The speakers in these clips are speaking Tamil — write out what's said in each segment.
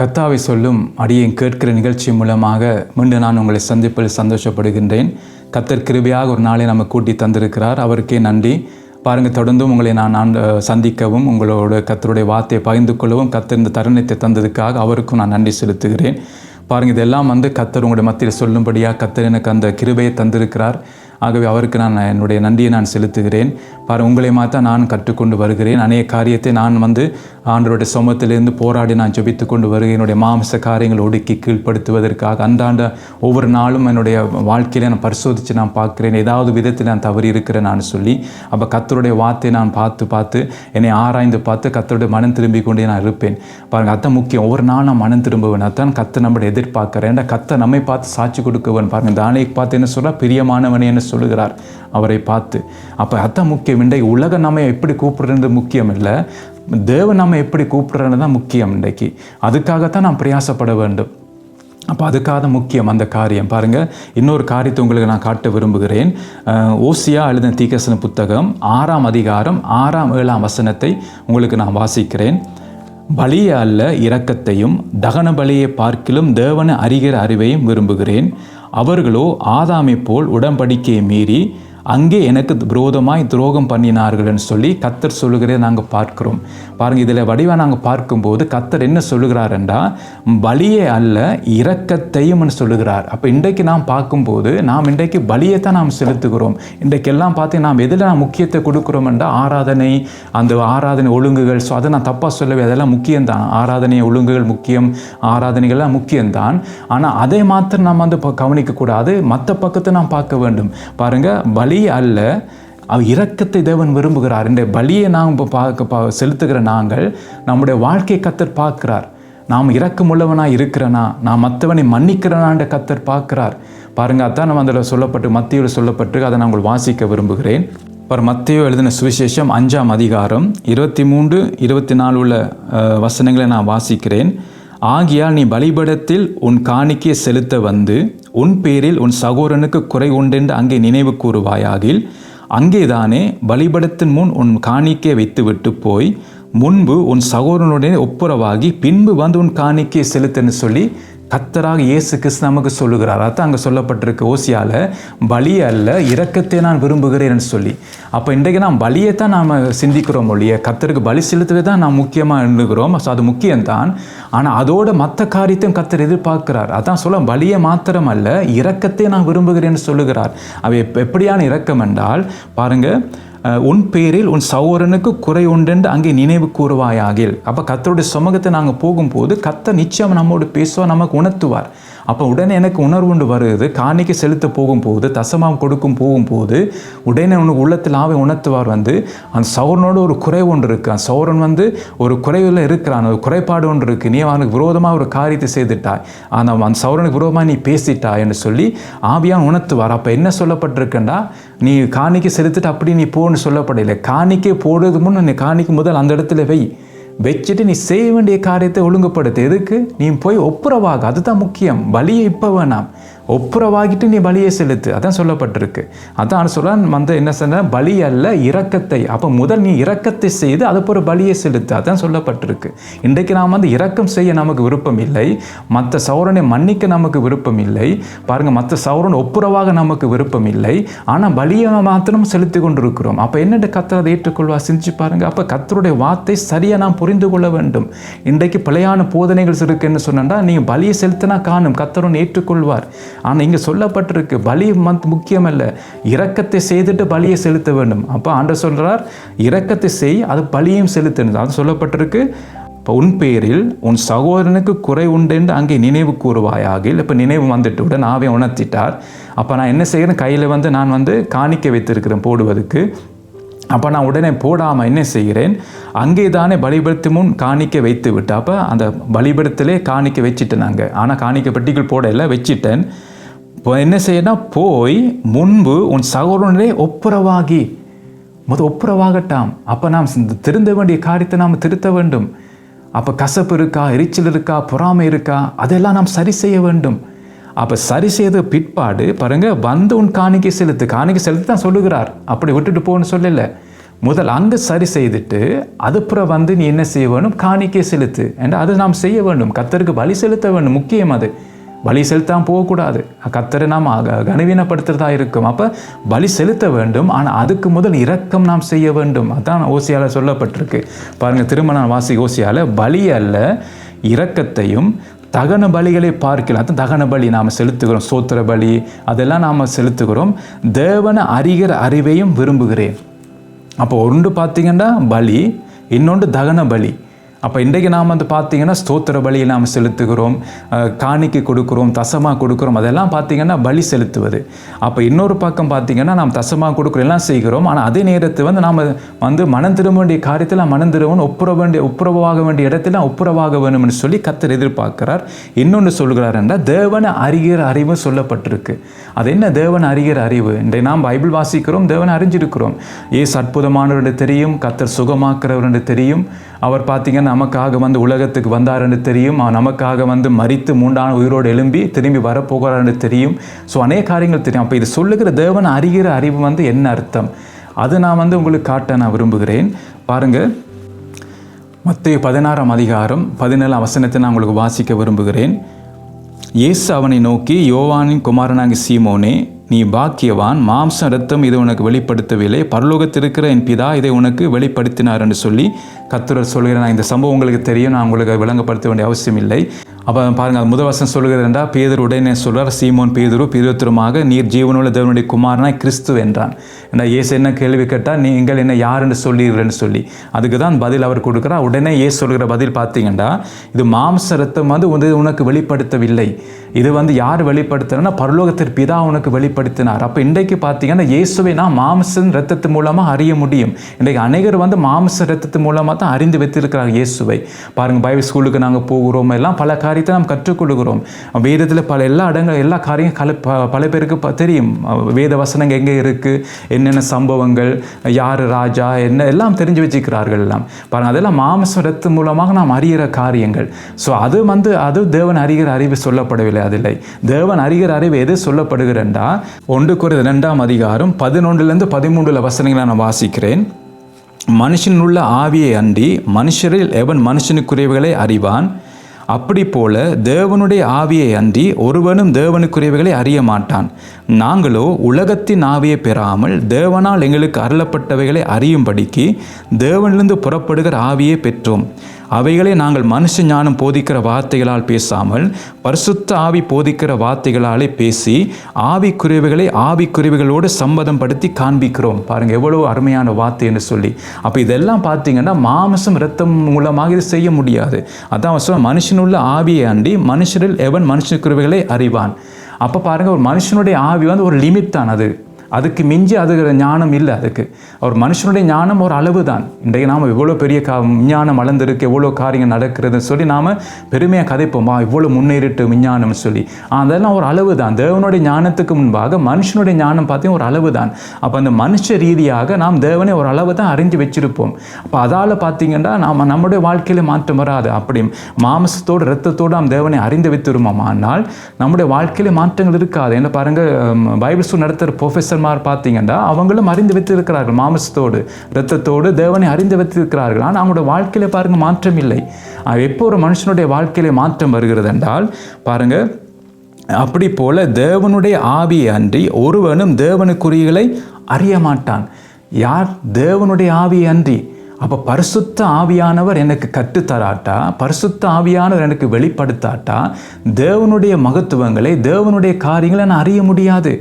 கத்தாவை சொல்லும் அடியேன் கேட்கிற நிகழ்ச்சி மூலமாக மீண்டும் நான் உங்களை சந்திப்பில் சந்தோஷப்படுகின்றேன். கத்தர் கிருபையாக ஒரு நாளை நம்ம கூட்டி தந்திருக்கிறார். அவருக்கே நன்றி. பாருங்கள் தொடர்ந்தும் உங்களை நான் நான் சந்திக்கவும் உங்களோட கத்தருடைய வார்த்தையை பகிர்ந்து கொள்ளவும் கத்தர் இந்த தருணத்தை தந்ததுக்காக அவருக்கும் நான் நன்றி செலுத்துகிறேன். பாருங்கள் இதெல்லாம் வந்து கத்தர் உங்களுடைய மத்தியில் சொல்லும்படியாக கத்தர் எனக்கு அந்த கிருபையை தந்திருக்கிறார். ஆகவே அவருக்கு நான் என்னுடைய நன்றியை நான் செலுத்துகிறேன். பாரு உங்களை மாத்தான் நான் கற்றுக்கொண்டு வருகிறேன். அநேக காரியத்தை நான் வந்து ஆண்டவருடைய சமூகத்திலிருந்து போராடி நான் ஜபித்து கொண்டு வருகிறேன். என்னுடைய மாம்ச காரியங்களை ஒடுக்கி கீழ்ப்படுத்துவதற்காக அந்தாண்ட ஒவ்வொரு நாளும் என்னுடைய வாழ்க்கையில நான் பரிசோதித்து நான் பார்க்குறேன். ஏதாவது விதத்தில் நான் தவறி இருக்கிறேன் நான் சொல்லி அப்போ கத்தருடைய வார்த்தையை நான் பார்த்து பார்த்து என்னை ஆராய்ந்து பார்த்து கத்தருடைய மனம் திரும்பி கொண்டே நான் இருப்பேன். பாருங்கள் அதான் முக்கியம். ஒவ்வொரு நாள் நான் மனம் திரும்புவேன். அதான் கத்தை நம்மளை எதிர்பார்க்கிறேன் ஏன்டா கத்தை நம்மை பார்த்து சாட்சி கொடுக்கவன்? பாருங்கள் தானே பார்த்து என்ன சொல்கிறா பிரியமானவனே என்ன சொல்லுகிறார். அவரை பார்த்து. அப்போ அதான் முக்கியம். இன்றைக்கு உலகம் நம்ம எப்படி கூப்பிடுறது முக்கியம் இல்லை. தேவன் நம்ம எப்படி கூப்பிடுறது தான் முக்கியம் இன்றைக்கு. அதுக்காகத்தான் நாம் பிரயாசப்பட வேண்டும். அப்போ அதுக்காக முக்கியம் அந்த காரியம். பாருங்கள் இன்னொரு காரியத்தை உங்களுக்கு நான் காட்ட விரும்புகிறேன். ஓசியா எழுதின தீகசன புத்தகம் ஆறாம் அதிகாரம் ஆறாம் ஏழாம் வசனத்தை உங்களுக்கு நான் வாசிக்கிறேன். பலிய அல்ல இரக்கத்தையும் தகன பலியை பார்க்கிலும் தேவன அறிகிற அறிவையும் விரும்புகிறேன். அவர்களோ ஆதாமை போல் உடன்படிக்கையை மீறி அங்கே எனக்கு விரோதமாய் துரோகம் பண்ணினார்கள்னு சொல்லி கத்தர் சொல்லுகிறதை நாங்கள் பார்க்கிறோம். பாருங்கள் இதில் வடிவாக நாங்கள் பார்க்கும்போது கத்தர் என்ன சொல்லுகிறாருண்டா பலியே அல்ல இரக்கத்தையும் சொல்லுகிறார். அப்போ இன்றைக்கு நாம் பார்க்கும்போது நாம் இன்றைக்கு பலியை தான் நாம் செலுத்துகிறோம். இன்றைக்கெல்லாம் பார்த்து நாம் எதில் நாம் முக்கியத்தை கொடுக்குறோம் என்றால் ஆராதனை அந்த ஆராதனை ஒழுங்குகள். ஸோ அதை நான் தப்பாக சொல்லவே அதெல்லாம் முக்கியம்தான். ஆராதனை ஒழுங்குகள் முக்கியம் ஆராதனைகள்லாம் முக்கியம்தான். ஆனால் அதை மாத்திரம் நாம் வந்து கவனிக்கக்கூடாது. மற்ற பக்கத்தை நாம் பார்க்க வேண்டும். பாருங்கள் பலி அல்ல. அவ் இரக்கத்தை தேவன் விரும்புகிறார். இந்த பலியை நாம் இப்போ பார்க்க பா செலுத்துகிற நாங்கள் நம்முடைய வாழ்க்கையை கத்தர் பார்க்கிறார். நாம் இரக்கமுள்ளவனாக இருக்கிறனா? நான் மற்றவனை மன்னிக்கிறனான்ற கத்தர் பார்க்கிறார். பாருங்க அதான் நம்ம அதில் சொல்லப்பட்டு மத்தியில் சொல்லப்பட்டு அதை நான் உங்கள் வாசிக்க விரும்புகிறேன். அப்புறம் மத்தியோ எழுதின சுவிசேஷம் அஞ்சாம் அதிகாரம் இருபத்தி மூன்று இருபத்தி நாலு உள்ள வசனங்களை நான் வாசிக்கிறேன். ஆகியால் நீ பலிபடத்தில் உன் காணிக்கை செலுத்த வந்து உன் பேரில் உன் சகோதரனுக்கு குறை உண்டென்று அங்கே நினைவு கூறுவாயாகில் அங்கேதானே பலிபடத்தின் முன் உன் காணிக்கை வைத்துவிட்டு போய் முன்பு உன் சகோதரனுடைய ஒப்புரவாகி பின்பு வந்து உன் காணிக்கையை செலுத்துன்னு சொல்லி கத்தராக இயேசு கிறிஸ்து நமக்கு சொல்லுகிறார். அதான் அங்கே சொல்லப்பட்டிருக்கு ஓசியால் பலி அல்ல இரக்கத்தை நான் விரும்புகிறேன் சொல்லி. அப்போ இன்றைக்கு நாம் பலியை தான் நாம் சிந்திக்கிறோம் ஒழிய கத்தருக்கு பலி செலுத்தவே தான் நாம் முக்கியமாக எண்ணுகிறோம். ஸோ அது முக்கியம்தான். ஆனால் அதோட மற்ற காரியத்தையும் கத்தர் எதிர்பார்க்கிறார். அதான் சொல்ல பலியை மாத்திரம் அல்ல இரக்கத்தை நான் விரும்புகிறேன்னு சொல்லுகிறார். அவை எப்படியான இரக்கம் என்றால் பாருங்கள் உன் பேரில் உன் சௌரனுக்கு குறை உண்டென்று அங்கே நினைவு கூறுவாயாகில். அப்போ கத்தருடைய சுமகத்தை நாங்கள் போகும்போது கத்தர் நிச்சயம் நம்மோடு பேசுவார் நமக்கு உணர்த்துவார். அப்போ உடனே எனக்கு உணர்வு உண்டு வருது. காணிக்கை செலுத்த போகும்போது தசமாம் கொடுக்கும் போகும்போது உடனே உனக்கு உள்ளத்தில் ஆவை உணர்த்துவார் வந்து அந்த சௌரனோட ஒரு குறை ஒன்று இருக்கு. அந்த சௌரன் வந்து ஒரு குறைவில் இருக்கிறான் ஒரு குறைபாடு ஒன்று இருக்குது நீ அவனுக்கு விரோதமாக ஒரு காரியத்தை செய்துட்டாய். ஆனால் அந்த சௌரனுக்கு விரோதமாக நீ பேசிட்டாய் என்று சொல்லி ஆவியான் உணர்த்துவார். அப்போ என்ன சொல்லப்பட்டிருக்குன்னா நீ காணிக்கை செலுத்திட்டு அப்படி நீ போன்னு சொல்லப்படலை காணிக்கை போடுறது முன் நீ காணிக்கை முதல் அந்த இடத்துல வை. வச்சுட்டு நீ செய்ய வேண்டிய காரியத்தை ஒழுங்குபடுத்து. எதுக்கு? நீ போய் ஒப்புரவாக. அதுதான் முக்கியம். வழியை இப்போ வேணாம். ஒப்புரவாகிட்டு நீ பலியை செலுத்து. அதான் சொல்லப்பட்டிருக்கு. அதான் சொல்ல வந்து என்ன சொன்ன பலி அல்ல இரக்கத்தை. அப்போ முதல் நீ இரக்கத்தை செய்து அது ஒரு பலியை செலுத்து. அதான் சொல்லப்பட்டிருக்கு. இன்றைக்கு நாம் வந்து இரக்கம் செய்ய நமக்கு விருப்பம் இல்லை. மற்ற சௌரனை மன்னிக்க நமக்கு விருப்பம் இல்லை. பாருங்கள் மற்ற சௌரன் ஒப்புரவாக நமக்கு விருப்பம் இல்லை. ஆனால் பலியை மாத்திரம் செலுத்தி கொண்டிருக்கிறோம். அப்போ என்னென்ன கத்தர் அதை ஏற்றுக்கொள்வா சிந்திச்சு பாருங்கள் அப்போ கத்தருடைய வார்த்தை சரியாக நாம் புரிந்து கொள்ள வேண்டும். இன்றைக்கு பிழையான போதனைகள் இருக்குன்னு சொன்னா நீங்கள் பலியை செலுத்தினா காணும். கத்தருன் ஏற்றுக்கொள்வார். ஆனால் இங்கே சொல்லப்பட்டிருக்கு பலி மந்த் முக்கியம் இரக்கத்தை செய்துட்டு பலியை செலுத்த வேண்டும். அப்போ ஆண்டவர் சொல்கிறார் இரக்கத்தை செய் அது பலியும் செலுத்தணும் அது சொல்லப்பட்டிருக்கு இப்போ உன் பேரில் உன் சகோதரனுக்கு குறை உண்டென்று அங்கே நினைவு கூறுவாயாகில். இப்போ நினைவு வந்துட்டு உடன் ஆவே உணர்த்திட்டார். அப்போ நான் என்ன செய்கிறேன் கையில் வந்து நான் வந்து காணிக்க வைத்திருக்கிறேன் போடுவதற்கு. அப்போ நான் உடனே போடாமல் என்ன செய்கிறேன்? அங்கே தானே பலிபடுத்து முன் காணிக்க வைத்து விட்டு அப்போ அந்த பலிபடத்திலே காணிக்க வச்சுட்டேன் நாங்கள் ஆனால் காணிக்க பெட்டிகள் போடல வச்சிட்டேன் வச்சுட்டேன். என்ன செய்யணும் போய் முன்பு உன் சகோதரனே ஒப்புரவாகி. முத ஒப்புரவாகட்டாம். அப்போ நாம் இந்த திருந்த வேண்டிய காரியத்தை நாம் திருத்த வேண்டும். அப்போ கசப்பு இருக்கா எரிச்சல் இருக்கா பொறாமை இருக்கா அதெல்லாம் நாம் சரி செய்ய வேண்டும். அப்போ சரி செய்த பிற்பாடு பாருங்க வந்து உன் காணிக்கை செலுத்து. காணிக்கை செலுத்து தான் சொல்லுகிறார். அப்படி விட்டுட்டு போன்னு சொல்லலை. முதல் அங்கே சரி செய்துட்டு அதுப்புறம் வந்து நீ என்ன செய்ய வேணும்? காணிக்கை செலுத்து. என்று அது நாம் செய்ய வேண்டும். கத்தருக்கு வழி செலுத்த வேண்டும். முக்கியம் அது. பலி செலுத்தாம போகக்கூடாது. கத்தரை நாம் அக- கனவீனப்படுத்துறதா இருக்கும். அப்போ பலி செலுத்த வேண்டும். ஆனால் அதுக்கு முதல் இரக்கம் நாம் செய்ய வேண்டும். அதான் ஓசியால் சொல்லப்பட்டிருக்கு. பாருங்கள் திருமண வாசி ஓசியால் பலி அல்ல இரக்கத்தையும் தகன பலிகளை பார்க்கலாம் அதான் தகன பலி நாம் செலுத்துகிறோம். சோத்திர பலி அதெல்லாம் நாம் செலுத்துகிறோம். தேவன அறிகிற அறிவையும் விரும்புகிறேன். அப்போ ஒன்று பார்த்தீங்கன்னா பலி இன்னொன்று தகன பலி. அப்போ இன்றைக்கு நாம் வந்து பார்த்தீங்கன்னா ஸ்தோத்திர பலியை நாம் செலுத்துகிறோம் அஹ், காணிக்கை கொடுக்குறோம் தசமாக கொடுக்குறோம் அதெல்லாம் பார்த்தீங்கன்னா பலி செலுத்துவது. அப்போ இன்னொரு பக்கம் பார்த்தீங்கன்னா நாம் தசமாக கொடுக்குறோம் எல்லாம் செய்கிறோம். ஆனால் அதே நேரத்தில் வந்து நாம் வந்து மனம் திரும்ப வேண்டிய காரியத்தில் மனம் திரும்பணும் ஒப்புற வேண்டிய ஒப்புரவாக வேண்டிய இடத்துல ஒப்புரவாக வேணும்னு சொல்லி கத்தர் எதிர்பார்க்கிறார். இன்னொன்று சொல்கிறார் என்றால் தேவன அறிகிற அறிவு சொல்லப்பட்டிருக்கு. அது என்ன தேவன் அறிகிற அறிவு? இன்றை நாம் பைபிள் வாசிக்கிறோம் தேவனை அறிஞ்சிருக்கிறோம். ஏசு அற்புதமானவர் என்று தெரியும் கத்தர் சுகமாக்குறவர் என்று தெரியும். அவர் பார்த்தீங்கன்னா நமக்காக வந்து உலகத்துக்கு வந்தார் என்று தெரியும் நமக்காக வந்து மறித்து மூண்டான உயிரோடு எழும்பி திரும்பி வரப்போகிறார் தெரியும். ஸோ அநேக காரியங்கள் தெரியும். அப்போ இது சொல்லுகிற தேவன் அறிகிற அறிவு வந்து என்ன அர்த்தம்? அது நான் வந்து உங்களுக்கு காட்ட நான் விரும்புகிறேன். பாருங்கள் மத்திய பதினாறாம் அதிகாரம் பதினேழாம் வசனத்தை நான் உங்களுக்கு வாசிக்க விரும்புகிறேன். இயேசு அவனை நோக்கி யோவானின் குமாரனாகி சீமோனே நீ பாக்கியவான். மாம்சம் ரத்தம் இதை உனக்கு வெளிப்படுத்தவில்லை. பரலோகத்தில் இருக்கிற என் பிதா இதை உனக்கு வெளிப்படுத்தினார் என்று சொல்லி கத்துரர் சொல்கிறேன் நான் இந்த சம்பவம் உங்களுக்கு தெரியும். நான் உங்களுக்கு விளங்கப்படுத்த வேண்டிய அவசியம் இல்லை அப்போ பாருங்கள் அது முதவசம் சொல்கிறதா பேதர் உடனே சொல்கிறார் சீமோன் பேதுரு பிரிவத்திரமாக நீர் ஜீவனுள்ள தேவனுடைய குமாரனாய் கிறிஸ்து என்றான். ஏன்னா இயேசு என்ன கேள்வி கேட்டால் நீங்கள் என்ன யார் என்று சொல்லீர்கள்னு சொல்லி. அதுக்கு தான் பதில் அவர் கொடுக்குறா உடனே ஏசு சொல்கிற பதில் பார்த்தீங்கன்னா இது மாம்ச ரத்தம் வந்து வந்து உனக்கு வெளிப்படுத்தவில்லை. இது வந்து யார் வெளிப்படுத்தினா பரலோகத்திற்கு பிதா உனக்கு வெளிப்படுத்தினார். அப்போ இன்றைக்கு பார்த்தீங்கன்னா இயேசுவை நான் மாம்சன் ரத்தத்து மூலமாக அறிய முடியும். இன்றைக்கு அநேகர் வந்து மாம்ச ரத்தத்து மூலமாக தான் அறிந்து வைத்திருக்கிறாங்க இயேசுவை. பாருங்கள் பைபிள் ஸ்கூலுக்கு நாங்கள் போகிறோம் எல்லாம் பல காரியத்தை நாம் கற்றுக்கொள்கிறோம். வேதத்தில் பல எல்லா இடங்கள் எல்லா காரியம் கல ப- பல பேருக்கு ப- தெரியும். வேத வசனங்கள் எங்கே இருக்குது என்னென்ன சம்பவங்கள் யார் ராஜா என்ன எல்லாம் தெரிஞ்சு வச்சுக்கிறார்கள் எல்லாம். பாருங்கள் அதெல்லாம் மாம்ச ரத்து மூலமாக நாம் அறிகிற காரியங்கள். ஸோ அது வந்து அது தேவன் அறிகிற அறிவு சொல்லப்படவில்லை. இல்லை அதில்லை. தேவன் அறிகிற அறிவு எது சொல்லப்படுகிறண்டா? ஒன்று குறைந்த ரெண்டாம் அதிகாரம் பதினொன்றுலேருந்து பதிமூன்றுல வசனங்களை நான் வாசிக்கிறேன். மனுஷனுள்ள ஆவியை அன்றி மனுஷரில் எவன் மனுஷனுக்குரியவைகளை அறிவான்? அப்படி போல தேவனுடைய ஆவியை அன்றி ஒருவனும் தேவனுக்குரியவைகளை அறிய மாட்டான். நாங்களோ உலகத்தின் ஆவியை பெறாமல் தேவனால் எங்களுக்கு அருளப்பட்டவைகளை அறியும்படிக்கு தேவனிலிருந்து புறப்படுகிற ஆவியை பெற்றோம். அவைகளை நாங்கள் மனுஷ ஞானம் போதிக்கிற வார்த்தைகளால் பேசாமல் பரிசுத்த ஆவி போதிக்கிற வார்த்தைகளாலே பேசி ஆவிக்குறைவுகளை ஆவிக்குறைவுகளோடு சம்மதம் படுத்தி காண்பிக்கிறோம். பாருங்க எவ்வளவு அருமையான வார்த்தை என்று சொல்லி. அப்போ இதெல்லாம் பார்த்தீங்கன்னா மாமசம் இரத்தம் மூலமாக இது செய்ய முடியாது. அதான் சொல்ல மனுஷனுள்ள ஆவியை அண்டி மனுஷரில் எவன் மனுஷனுக்குரியவைகளை அறிவான்? அப்போ பாருங்கள் ஒரு மனுஷனுடைய ஆவி வந்து ஒரு லிமிட் தான் அது அதுக்கு மிஞ்சி அதுகிற ஞானம் இல்லை அதுக்கு. ஒரு மனுஷனுடைய ஞானம் ஒரு அளவு தான் இன்றைக்கு நாம் இவ்வளோ பெரிய கா விஞ்ஞானம் வளர்ந்துருக்கு எவ்வளோ காரியங்கள் நடக்கிறதுன்னு சொல்லி நாம் பெருமையாக கதைப்போமா. இவ்வளோ முன்னேறிட்டு விஞ்ஞானம்னு சொல்லி. அதெல்லாம் ஒரு அளவு தான் தேவனுடைய ஞானத்துக்கு முன்பாக மனுஷனுடைய ஞானம் பார்த்தீங்கன்னா ஒரு அளவு தான் அப்போ அந்த மனுஷ ரீதியாக நாம் தேவனை ஒரு அளவு தான் அறிஞ்சு வச்சிருப்போம். அப்போ அதால் பார்த்தீங்கன்னா நாம் நம்முடைய வாழ்க்கையில் மாற்றம் வராது. அப்படி மாம்சத்தோடு ரத்தத்தோடு நாம் தேவனை அறிந்து வைத்திருமோம் ஆனால் நம்முடைய வாழ்க்கையில் மாற்றங்கள் இருக்காது. என்ன பாருங்கள் பைபிள் ஸ்கூல் நடத்துகிற மாமிசர்மார் பார்த்தீங்கன்னா அவங்களும் அறிந்து வைத்திருக்கிறார்கள் மாமிசத்தோடு ரத்தத்தோடு தேவனை அறிந்து வைத்திருக்கிறார்கள். ஆனால் அவங்களோட வாழ்க்கையில் பாருங்கள் மாற்றம் இல்லை. எப்போ ஒரு மனுஷனுடைய வாழ்க்கையிலே மாற்றம் வருகிறது என்றால் பாருங்கள் அப்படி போல தேவனுடைய ஆவியை அன்றி ஒருவனும் தேவனுக்குரியகளை அறிய மாட்டான். யார் தேவனுடைய ஆவியை அன்றி? அப்போ பரிசுத்த ஆவியானவர் எனக்கு கற்றுத்தராட்டா? பரிசுத்த ஆவியானவர் எனக்கு வெளிப்படுத்தாட்டா? தேவனுடைய மகத்துவங்களை தேவனுடைய காரியங்களை நான் அறிய முடியாது.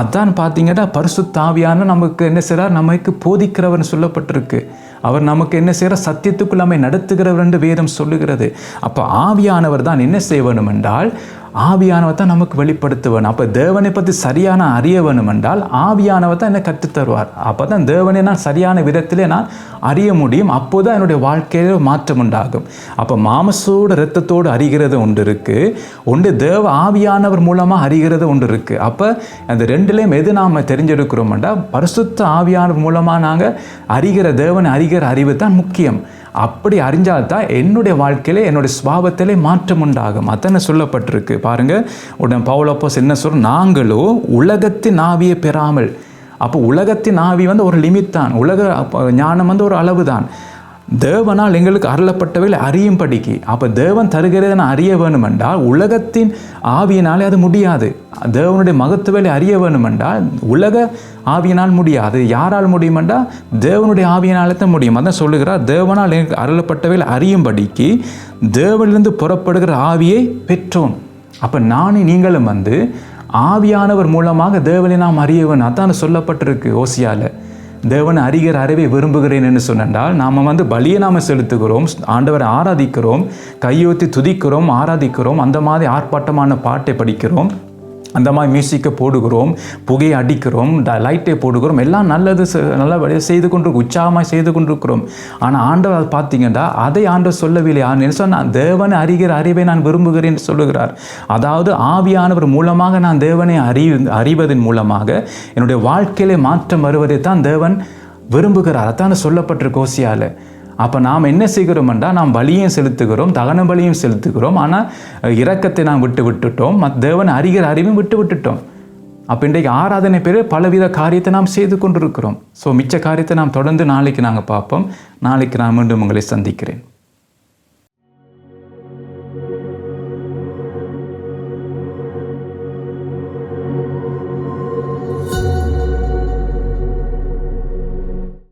அதான் பார்த்தீங்கன்னா பரிசு தாவியான நமக்கு என்ன செய்கிறார் நமக்கு போதிக்கிறவர்னு சொல்லப்பட்டிருக்கு. அவர் நமக்கு என்ன செய்கிற சத்தியத்துக்குள் நம்மை நடத்துகிறவர் என்று வேதம் சொல்லுகிறது. அப்போ ஆவியானவர் தான் என்ன செய்ய வேணும் என்றால் ஆவியானவை தான் நமக்கு வெளிப்படுத்த அப்போ தேவனை பற்றி சரியான அறிய வேணும் என்றால் ஆவியானவை தான் என்னை கற்றுத்தருவார் அப்போ தான் தேவனை நான் சரியான விதத்திலே நான் அறிய முடியும். அப்போது தான் என்னுடைய வாழ்க்கையில் மாற்றம் உண்டாகும். அப்போ மாமசோடு இரத்தத்தோடு அறிகிறது ஒன்று இருக்குது ஒன்று தேவ ஆவியானவர் மூலமாக அறிகிறது ஒன்று இருக்குது அப்போ அந்த ரெண்டுலேயும் எது நாம் தெரிஞ்செடுக்கிறோம்டா பரிசுத்த ஆவியானவர் மூலமாக நாங்கள் அறிகிற தேவனை அறிகிற அறிவு தான் முக்கியம். அப்படி அறிஞ்சால்தான் என்னுடைய வாழ்க்கையில என்னுடைய சுபாவத்திலே மாற்றம் உண்டாகும். அத்தனை சொல்லப்பட்டிருக்கு. பாருங்க உடனே பவுலப்போஸ் என்ன சொல்ற நாங்களோ உலகத்தின் ஆவியை பெறாமல். அப்போ உலகத்தின் ஆவி வந்து ஒரு லிமிட் தான். உலக ஞானம் வந்து ஒரு அளவு தான். தேவனால் எங்களுக்கு அருளப்பட்டவைகளை அறியும்படிக்கு. அப்போ தேவன் தருகிறதை நான் அறிய வேணுமென்றால் உலகத்தின் ஆவியினாலே அது முடியாது. தேவனுடைய மகத்துவலை அறிய வேணுமென்றால் உலக ஆவியினால் முடியாது. யாரால் முடியுமென்றால் தேவனுடைய ஆவியினாலே தான் முடியும். அதான் சொல்லுகிறார் தேவனால் எனக்கு அருளப்பட்டவைகளை அறியும்படிக்கு தேவனிலிருந்து புறப்படுகிற ஆவியை பெற்றோம். அப்போ நானும் நீங்களும் வந்து ஆவியானவர் மூலமாக தேவனை நாம் அறிய வேணும். அதான் சொல்லப்பட்டிருக்கு ஓசியாவில் தேவன் அறிகிற அறிவை விரும்புகிறேன் என்று சொன்னால் நாம் வந்து பலியை நாம் செலுத்துகிறோம் ஆண்டவரை ஆராதிக்கிறோம் கையொத்தி துதிக்கிறோம் ஆராதிக்கிறோம் அந்த மாதிரி ஆர்ப்பாட்டமான பாட்டை படிக்கிறோம். அந்த மாதிரி மியூசிக்கை போடுகிறோம் புகையை அடிக்கிறோம் ட- லைட்டை போடுகிறோம் எல்லாம் நல்லது செ- நல்ல செய்து கொண்டு உற்சாகமாக செய்து கொண்டிருக்கிறோம். ஆனால் ஆண்டவர் அதை பார்த்தீங்கன்னா அதை ஆண்டவர் சொல்லவில்லை. என்ன சொன்னால் தேவனை அறிகிற அறிவை நான் விரும்புகிறேன் என்று சொல்லுகிறார். அதாவது ஆவியானவர் மூலமாக நான் தேவனை அறி அறிவதன் மூலமாக என்னுடைய வாழ்க்கையிலே மாற்றம் வருவதை தான் தேவன் விரும்புகிறார். அதான் சொல்லப்பட்டிருக்கு ஓசியால. அப்போ நாம் என்ன செய்கிறோம்டா நாம் பலியும் செலுத்துகிறோம் தகன பலியும் செலுத்துகிறோம். ஆனால் இரக்கத்தை நாம் விட்டு விட்டுட்டோம். மத் தேவன் அறிகிற அறிவும் விட்டு விட்டுட்டோம். அப்போ இன்றைக்கு ஆராதனை பேர் பலவித காரியத்தை நாம் செய்து கொண்டிருக்கிறோம். ஸோ மிச்ச காரியத்தை நாம் தொடர்ந்து நாளைக்கு நாங்கள் பார்ப்போம். நாளைக்கு நான் மீண்டும் உங்களை சந்திக்கிறேன்.